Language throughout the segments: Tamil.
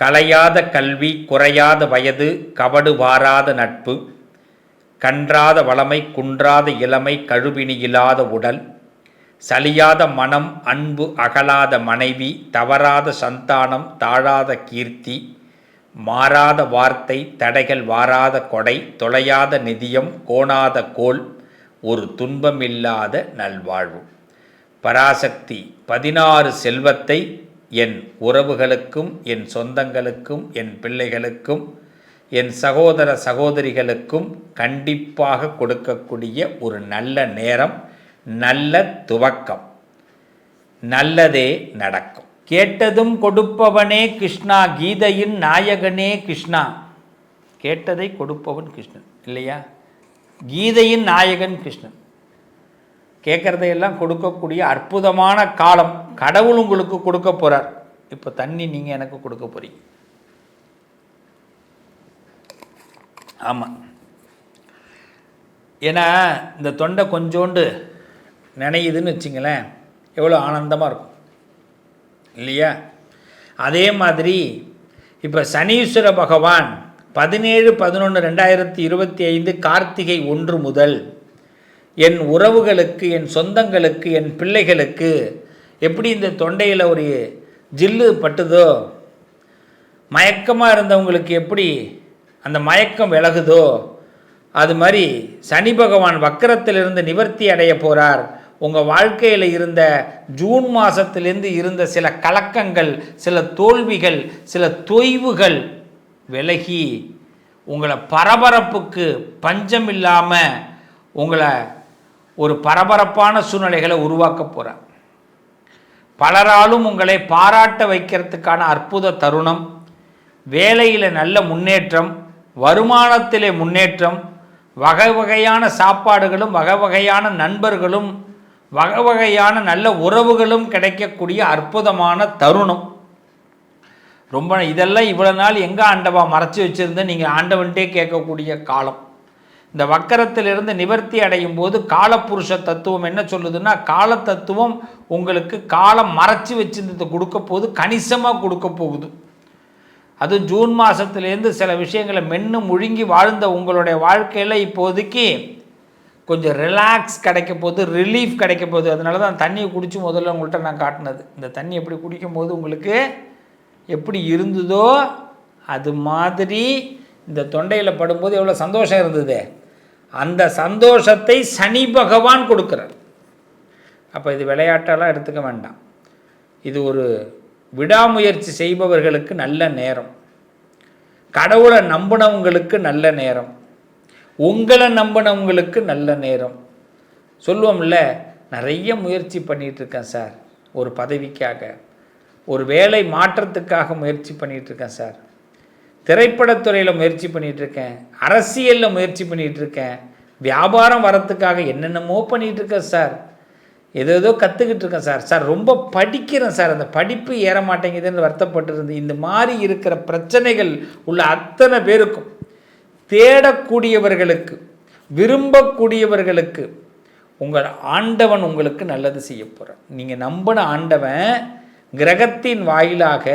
கலையாத கல்வி குறையாத வயது கவடு வாராத நட்பு கன்றாத வளமை குன்றாத இளமை கழுவினியில்லாத உடல் சலியாத மனம் அன்பு அகலாத மனைவி தவறாத சந்தானம் தாழாத கீர்த்தி மாறாத வார்த்தை தடைகள் வாராத கொடை தொலையாத நிதியம் கோணாத கோல் ஒரு துன்பமில்லாத நல்வாழ்வு. பராசக்தி பதினாறு செல்வத்தை என் உறவுகளுக்கும் என் சொந்தங்களுக்கும் என் பிள்ளைகளுக்கும் என் சகோதர சகோதரிகளுக்கும் கண்டிப்பாக கொடுக்கக்கூடிய ஒரு நல்ல நேரம் நல்ல துவக்கம். நல்லதே நடக்கும். கேட்டதும் கொடுப்பவனே கிருஷ்ணா கீதையின் நாயகனே கிருஷ்ணா. கேட்டதை கொடுப்பவன் கிருஷ்ணன் இல்லையா? கீதையின் நாயகன் கிருஷ்ணன். கேட்குறதையெல்லாம் கொடுக்கக்கூடிய அற்புதமான காலம் கடவுள் உங்களுக்கு கொடுக்க போகிறார் இப்போ தண்ணி நீங்கள் எனக்கு கொடுக்க போகிறீங்க ஆமாம் ஏன்னா இந்த தொண்டை கொஞ்சோண்டு நினையுதுன்னு வச்சிங்களேன் எவ்வளோ ஆனந்தமாக இருக்கும். இல்லையா? அதே மாதிரி இப்போ சனீஸ்வர பகவான் பதினேழு பதினொன்று ரெண்டாயிரத்தி இருபத்தி ஐந்து கார்த்திகை ஒன்று முதல் என் உறவுகளுக்கு என் சொந்தங்களுக்கு என் பிள்ளைகளுக்கு எப்படி இந்த தொண்டையில் ஒரு ஜில்லு பட்டுதோ மயக்கமாக இருந்தவங்களுக்கு எப்படி அந்த மயக்கம் விலகுதோ அது மாதிரி சனி பகவான் வக்கரத்திலிருந்து நிவர்த்தி அடைய போகிறார் உங்கள் வாழ்க்கையில் இருந்த ஜூன் மாதத்திலேருந்து இருந்த சில கலக்கங்கள் சில தோல்விகள் சில தொய்வுகள் விலகி உங்களை பரபரப்புக்கு பஞ்சம் இல்லாமல் உங்களை ஒரு பரபரப்பான சூழ்நிலைகளை உருவாக்க போகிறார் பலராலும் உங்களை பாராட்ட வைக்கிறதுக்கான அற்புத தருணம் வேலையில் நல்ல முன்னேற்றம் வருமானத்திலே முன்னேற்றம் வகை வகையான சாப்பாடுகளும் வகை வகையான நண்பர்களும் வகை வகையான நல்ல உறவுகளும் கிடைக்கக்கூடிய அற்புதமான தருணம். ரொம்ப இதெல்லாம் இவ்வளோ நாள் எங்கே ஆண்டவா மறைச்சி வச்சுருந்தேன் நீங்கள் ஆண்டவன்ட்டே கேட்கக்கூடிய காலம். இந்த வக்கரத்திலிருந்து நிவர்த்தி அடையும் போது காலப்புருஷ தத்துவம் என்ன சொல்லுதுன்னா கால தத்துவம் உங்களுக்கு காலம் மறைச்சி வச்சிருந்தது கொடுக்க போகுது கணிசமாக கொடுக்க போகுது. அது ஜூன் மாதத்துலேருந்து சில விஷயங்களை மென்று முழுங்கி வாழ்ந்த உங்களுடைய வாழ்க்கையில் இப்போதைக்கு கொஞ்சம் ரிலாக்ஸ் கிடைக்க போது ரிலீஃப் கிடைக்க போகுது. அதனால தான் தண்ணியை குடித்து முதல்ல உங்கள்கிட்ட நான் காட்டினது. இந்த தண்ணி எப்படி குடிக்கும் போது உங்களுக்கு எப்படி இருந்ததோ அது மாதிரி இந்த தொண்டையில் படும்போது எவ்வளோ சந்தோஷம் இருந்தது. அந்த சந்தோஷத்தை சனி பகவான் கொடுக்குறார். அப்போ இது விளையாட்டெல்லாம் எடுத்துக்க வேண்டாம். இது ஒரு விடாமுயற்சி செய்பவர்களுக்கு நல்ல நேரம். கடவுளை நம்பினவங்களுக்கு நல்ல நேரம். உங்களை நம்பினவங்களுக்கு நல்ல நேரம். சொல்லுவோம்ல நிறைய முயற்சி பண்ணிகிட்ருக்கேன் சார். ஒரு பதவிக்காக. ஒரு வேலை மாற்றத்துக்காக முயற்சி பண்ணிகிட்டு இருக்கேன் சார். திரைப்படத்துறையில் முயற்சி பண்ணிகிட்டு இருக்கேன் அரசியலில் முயற்சி பண்ணிகிட்ருக்கேன் வியாபாரம் வரத்துக்காக என்னென்னமோ பண்ணிகிட்டு இருக்கேன் சார். ஏதோ ஏதோ கற்றுக்கிட்டு இருக்கேன் சார். சார் ரொம்ப படிக்கிறேன் சார். அந்த படிப்பு ஏற மாட்டேங்குதுன்னு வருத்தப்பட்டிருந்து இந்த மாதிரி இருக்கிற பிரச்சனைகள் உள்ள அத்தனை பேருக்கும் தேடக்கூடியவர்களுக்கு விரும்பக்கூடியவர்களுக்கு உங்கள் ஆண்டவன் உங்களுக்கு நல்லது செய்ய போகிறார் நீங்கள் நம்பின ஆண்டவன் கிரகத்தின் வாயிலாக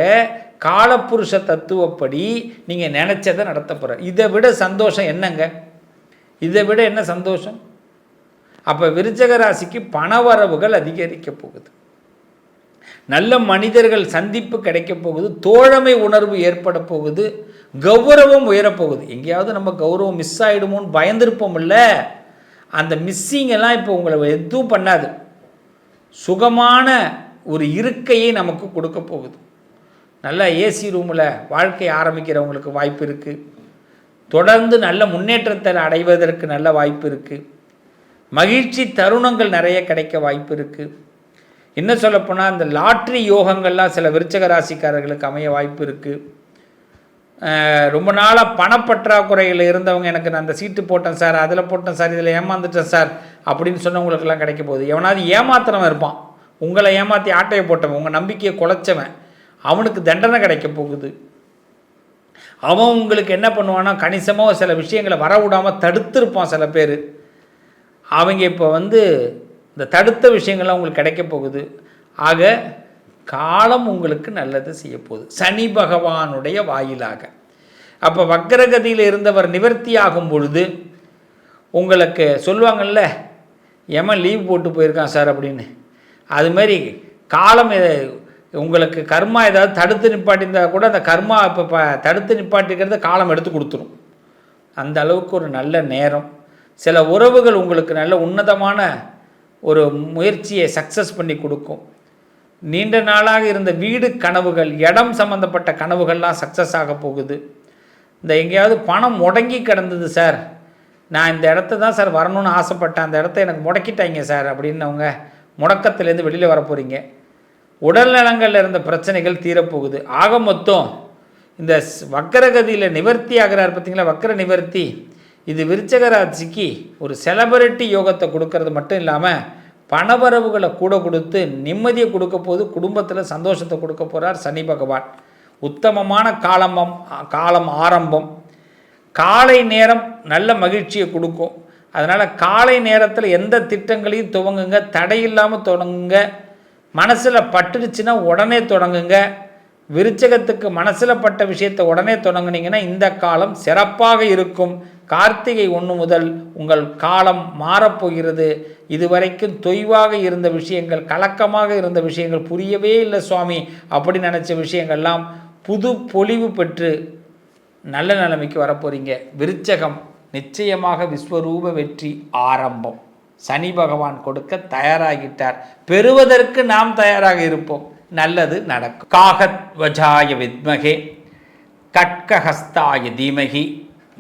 காலப்புருஷ தத்துவப்படி நீங்கள் நினச்சதை நடத்த போகிற இதை விட சந்தோஷம் என்னங்க? இதை விட என்ன சந்தோஷம்? அப்போ விருச்சக ராசிக்கு பணவரவுகள் அதிகரிக்க போகுது. நல்ல மனிதர்கள் சந்திப்பு கிடைக்க போகுது தோழமை உணர்வு ஏற்பட போகுது கௌரவம் உயரப்போகுது எங்கேயாவது நம்ம கௌரவம் மிஸ் ஆகிடுமோன்னு பயந்துருப்போம் இல்லை அந்த மிஸ்ஸிங் எல்லாம் இப்போ உங்களை எதுவும் பண்ணாது. சுகமான ஒரு இருக்கையை நமக்கு கொடுக்க போகுது. நல்ல ஏசி ரூமில் வாழ்க்கை ஆரம்பிக்கிறவங்களுக்கு வாய்ப்பு இருக்குது தொடர்ந்து நல்ல முன்னேற்றத்தை அடைவதற்கு நல்ல வாய்ப்பு இருக்குது மகிழ்ச்சி தருணங்கள் நிறைய கிடைக்க வாய்ப்பு இருக்குது என்ன சொல்லப்போனால் இந்த லாட்ரி யோகங்கள்லாம் சில விருச்சக ராசிக்காரர்களுக்கு அமைய வாய்ப்பு இருக்குது ரொம்ப நாளாக பணப்பற்றாக்குறையில் இருந்தவங்க எனக்கு நான் அந்த சீட்டு போட்டேன் சார் அதில் போட்டேன் சார் இதில் ஏமாந்துட்டேன் சார் அப்படின்னு சொன்னவங்களுக்கெல்லாம் கிடைக்க போகுது. எவனாவது ஏமாத்துறவன் இருப்பான். உங்களை ஏமாற்றி ஆட்டையை போட்டவன் உங்கள் நம்பிக்கையை குலைச்சவன் அவனுக்கு தண்டனை கிடைக்க போகுது. அவன் உங்களுக்கு என்ன பண்ணுவான்னா கணிசமாக சில விஷயங்களை வரவிடாமல் தடுத்திருப்பான் சில பேர். அவங்க இப்போ வந்து இந்த தடுத்த விஷயங்கள்லாம் உங்களுக்கு கிடைக்க போகுது. ஆக காலம் உங்களுக்கு நல்லது செய்ய போகுது. சனி பகவானுடைய வாயிலாக. அப்போ வக்கரகதியில் இருந்தவர் நிவர்த்தி ஆகும் பொழுது உங்களுக்கு சொல்லுவாங்கல்ல எமன் லீவ் போட்டு போயிருக்கான் சார்? அப்படின்னு. அது மாதிரி காலம் உங்களுக்கு கர்மா ஏதாவது தடுத்து நிப்பாட்டியிருந்தால் கூட அந்த கர்மா இப்போ ப தடுத்து நிப்பாட்டிக்கிறத காலம் எடுத்து கொடுத்துரும். அந்த அளவுக்கு ஒரு நல்ல நேரம். சில உறவுகள் உங்களுக்கு நல்ல உன்னதமான ஒரு முயற்சியை சக்ஸஸ் பண்ணி கொடுக்கும். நீண்ட நாளாக இருந்த வீடு கனவுகள் இடம் சம்மந்தப்பட்ட கனவுகள்லாம் சக்ஸஸ் ஆக போகுது. இந்த எங்கேயாவது பணம் முடங்கி கிடந்தது சார். நான் இந்த இடத்த தான் சார் வரணும்னு ஆசைப்பட்டேன். அந்த இடத்த எனக்கு முடக்கிட்டாங்க சார் அப்படின்னவங்க முடக்கத்துலேருந்து வெளியில் வர போகிறீங்க உடல்நலங்களில் இருந்த பிரச்சனைகள் தீரப்போகுது. ஆக மொத்தம் இந்த வக்கரகதியில் நிவர்த்தி ஆகிறார் பார்த்தீங்களா? வக்கர நிவர்த்தி. இது விருச்சகராட்சிக்கு ஒரு செலபிரிட்டி யோகத்தை கொடுக்கறது மட்டும் இல்லாமல் பணவரவுகளை கூட கொடுத்து நிம்மதியை கொடுக்க போது குடும்பத்தில் சந்தோஷத்தை கொடுக்க போகிறார் சனி பகவான். உத்தமமான காலமம் காலம் ஆரம்பம். காலை நேரம் நல்ல மகிழ்ச்சியை கொடுக்கும். அதனால் காலை நேரத்தில் எந்த திட்டங்களையும் துவங்குங்க தடையில்லாமல் தொடங்குங்க. மனசில் பட்டுடுச்சுன்னா உடனே தொடங்குங்க. விருச்சகத்துக்கு மனசில் பட்ட விஷயத்தை உடனே தொடங்குனீங்கன்னா இந்த காலம் சிறப்பாக இருக்கும். கார்த்திகை ஒன்று முதல் உங்கள் காலம் மாறப்போகிறது. இதுவரைக்கும் தொய்வாக இருந்த விஷயங்கள் கலக்கமாக இருந்த விஷயங்கள் புரியவே இல்லை சுவாமி அப்படி நினச்ச விஷயங்கள்லாம் புது பொலிவு பெற்று நல்ல நிலைமைக்கு வரப்போகிறீங்க விருச்சகம் நிச்சயமாக விஸ்வரூப வெற்றி ஆரம்பம். சனி பகவான் கொடுக்க தயாராகிட்டார். பெறுவதற்கு நாம் தயாராக இருப்போம். நல்லது நடக்கும். காகத் வஜாய வித்மகே கட்கஹஸ்தாய தீமகி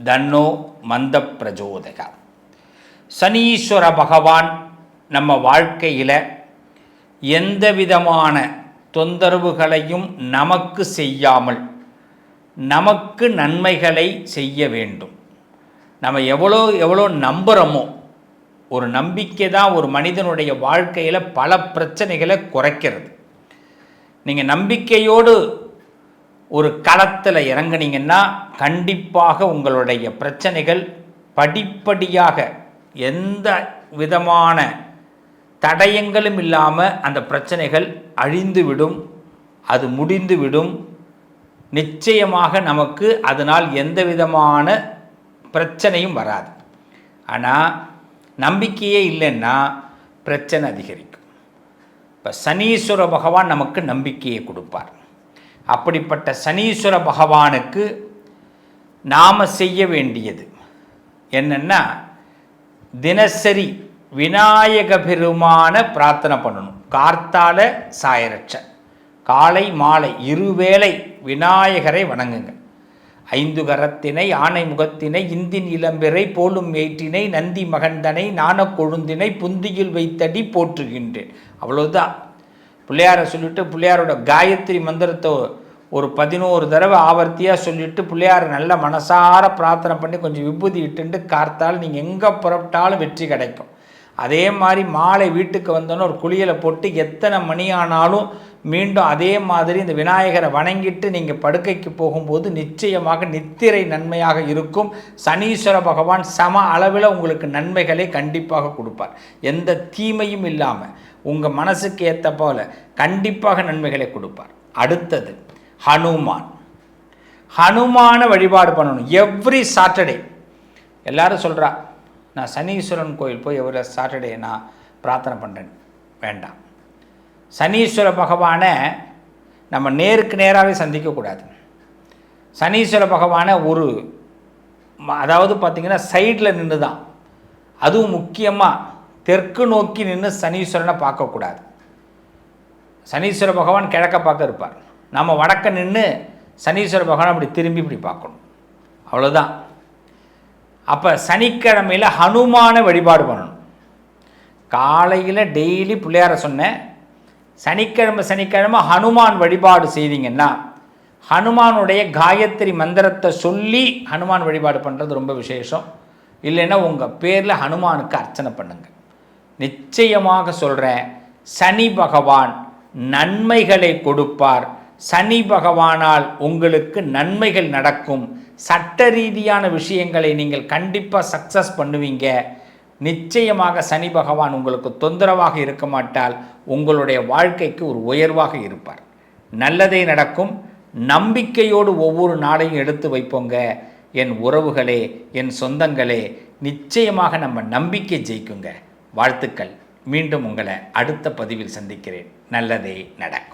தன்னோ மந்த பிரஜோதக. சனீஸ்வர பகவான் நம்ம வாழ்க்கையில் எந்த விதமான தொந்தரவுகளையும் நமக்கு செய்யாமல் நமக்கு நன்மைகளை செய்ய வேண்டும். நம்ம எவ்வளோ எவ்வளோ நம்புகிறோமோ ஒரு நம்பிக்கை தான் ஒரு மனிதனுடைய வாழ்க்கையில் பல பிரச்சனைகளை குறைக்கிறது. நீங்கள் நம்பிக்கையோடு ஒரு களத்தில் இறங்குனீங்கன்னா கண்டிப்பாக உங்களுடைய பிரச்சனைகள் படிப்படியாக எந்த விதமான தடயங்களும் இல்லாமல் அந்த பிரச்சனைகள் அழிந்துவிடும் அது முடிந்துவிடும். நிச்சயமாக நமக்கு அதனால் எந்த விதமான பிரச்சனையும் வராது. ஆனால் நம்பிக்கையே இல்லைன்னா பிரச்சனை அதிகரிக்கும். இப்போ சனீஸ்வர பகவான் நமக்கு நம்பிக்கையை கொடுப்பார். அப்படிப்பட்ட சனீஸ்வர பகவானுக்கு நாம் செய்ய வேண்டியது என்னென்னா தினசரி விநாயக பெருமான பிரார்த்தனை பண்ணணும். கார்த்தால சாயரட்ச. காலை மாலை இருவேளை விநாயகரை வணங்குங்க. ஐந்து கரத்தினை ஆனை முகத்தினை இந்தின் இளம்பிறை போலும் மேற்றினை நந்தி மகந்தனை நாணக் கொழுந்தினை புந்தியில் வைத்தடி போற்றுகின்றேன். அவ்வளவுதான். பிள்ளையாரை சொல்லிட்டு பிள்ளையாரோட காயத்ரி மந்திரத்தை ஒரு பதினோரு தடவை ஆவர்த்தியாக சொல்லிட்டு பிள்ளையாரை நல்ல மனசார பிரார்த்தனை பண்ணி கொஞ்சம் விபூதி இட்டுண்டு கார்த்தால் நீங்கள் எங்கே புறப்பட்டாலும் வெற்றி கிடைக்கும். அதே மாதிரி மாலை வீட்டுக்கு வந்தோன்னே ஒரு குளியலை போட்டு எத்தனை மணி ஆனாலும் மீண்டும் அதே மாதிரி இந்த விநாயகரை வணங்கிட்டு நீங்கள் படுக்கைக்கு போகும்போது நிச்சயமாக நித்திரை நன்மையாக இருக்கும். சனீஸ்வர பகவான் சம அளவில் உங்களுக்கு நன்மைகளை கண்டிப்பாக கொடுப்பார். எந்த தீமையும் இல்லாமல் உங்கள் மனசுக்கு ஏற்ற போல கண்டிப்பாக நன்மைகளை கொடுப்பார். அடுத்தது ஹனுமான். ஹனுமான வழிபாடு பண்ணணும். Every Saturday. எல்லாரும் சொல்கிறா நான் சனீஸ்வரன் கோயில் போய் எவ்வளோ சாட்டர்டே நான் பிரார்த்தனை பண்ணுறேன் வேண்டாம். சனீஸ்வர பகவானை நம்ம நேருக்கு நேராகவே சந்திக்கக்கூடாது. சனீஸ்வர பகவானை ஒரு அதாவது பார்த்திங்கன்னா சைடில் நின்று தான் அதுவும் முக்கியமாக தெற்கு நோக்கி நின்று சனீஸ்வரனை பார்க்கக்கூடாது. சனீஸ்வர பகவான் கிழக்க பார்க்க இருப்பார். நம்ம வடக்க நின்று சனீஸ்வர பகவான் அப்படி திரும்பி இப்படி பார்க்கணும். அவ்வளோதான் அப்போ சனிக்கிழமையில் ஹனுமான வழிபாடு பண்ணணும். காலையில் டெய்லி பிள்ளையார சொன்னேன் சனிக்கிழமை சனிக்கிழமை ஹனுமான் வழிபாடு செய்தீங்கன்னா ஹனுமானுடைய காயத்ரி மந்திரத்தை சொல்லி ஹனுமான் வழிபாடு பண்ணுறது ரொம்ப விசேஷம். இல்லைன்னா உங்கள் பேரில் ஹனுமானுக்கு அர்ச்சனை பண்ணுங்க. நிச்சயமாக சொல்கிறேன் சனி பகவான் நன்மைகளை கொடுப்பார். சனி பகவானால் உங்களுக்கு நன்மைகள் நடக்கும். சட்ட ரீதியான விஷயங்களை நீங்கள் கண்டிப்பாக சக்ஸஸ் பண்ணுவீங்க. நிச்சயமாக சனி பகவான் உங்களுக்கு தொந்தரவாக இருக்க மாட்டால் உங்களுடைய வாழ்க்கைக்கு ஒரு உயர்வாக இருப்பார். நல்லதே நடக்கும். நம்பிக்கையோடு ஒவ்வொரு நாளையும் எடுத்து வைப்போங்க. என் உறவுகளே என் சொந்தங்களே நிச்சயமாக நம்ம நம்பிக்கை ஜெயிக்குங்க. வாழ்த்துக்கள். மீண்டும் உங்களை அடுத்த பதிவில் சந்திக்கிறேன். நல்லதே நடக்கும்.